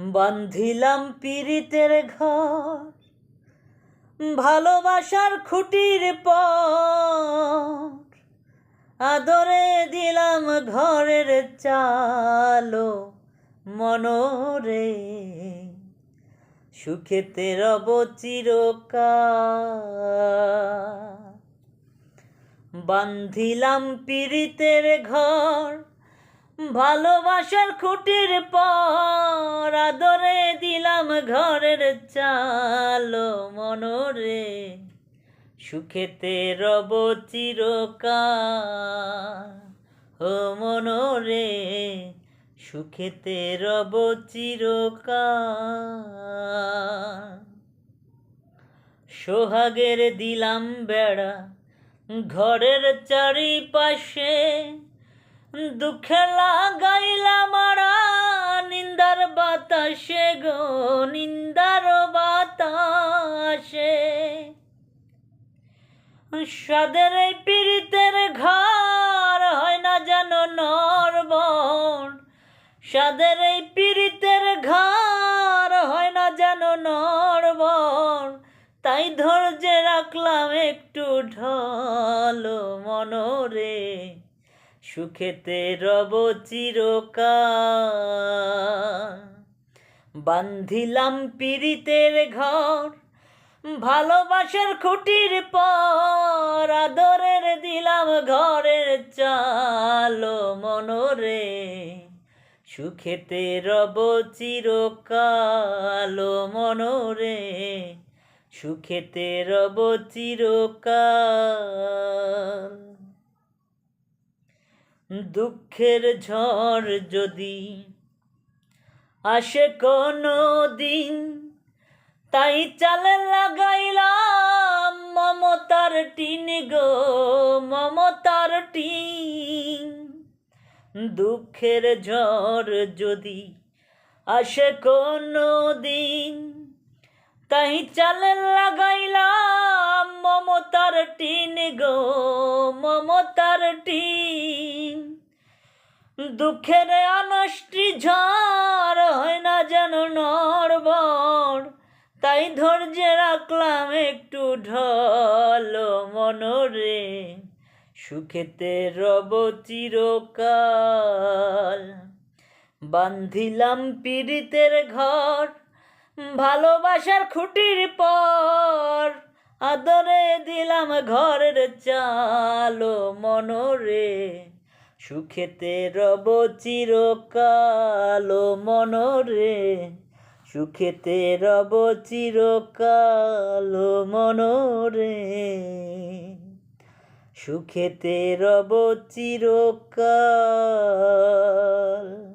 বান্ধিলাম পীড়িতের ঘর, ভালোবাসার খুঁটির পর আদরে দিলাম ঘরের চালো মনোরে, সুখেতে রব চিরকাল। বান্ধিলাম পীড়িতের ঘর, ভালোবাসার খুঁটির পর চালো মনোরে, সুখেতে রব চিরকাল। ও মনোরে, সুখেতে রব চিরকাল। সোহাগের দিলাম বেড়া ঘরের চারিপাশে, দুঃখে লাগাইলাম আড়া নিন্দার বাতাসে গো নিন্দার সাদের এই পীড়িতের ঘর হয় না যেন নরবন। সাদের এই পীড়িতের ঘর হয় না যেন নরবন। তাই ধৈর্যে রাখলাম একটু ঢলো মনোরে। সুখেতে রব চিরকাল। বান্ধিলাম পীড়িতের ঘর, ভালোবাসার খুঁটির পর। আদরের দিলাম ঘরের চালো, মনোরে। সুখেতে রব চিরকালো, মনোরে। সুখেতে রব চিরকাল। দুঃখের ঝড় যদি আসে কোনো দিন, তাই চালে মমতার টিন গো, মমতার টিন। দুঃখের ঝড় যদি আসে কোনো দিন, তাই চালে লাগাইলাম মমতার টিন গো, মমতার টিন। দুঃখের অনষ্টি ঝড় হয় না যেন নড়বড় তাই ধৈর্যে রাখলাম একটু ঢল মনোরে। সুখেতে রব চিরকাল। বান্ধিলাম পীড়িতের ঘর, ভালোবাসার খুঁটির পর। আদরে দিলাম ঘরের চালো মনোরে। সুখেতে রব চিরকালো মনোরে। সুখেতে রব চিরকালো মনোরে। সুখেতে রব চিরকাল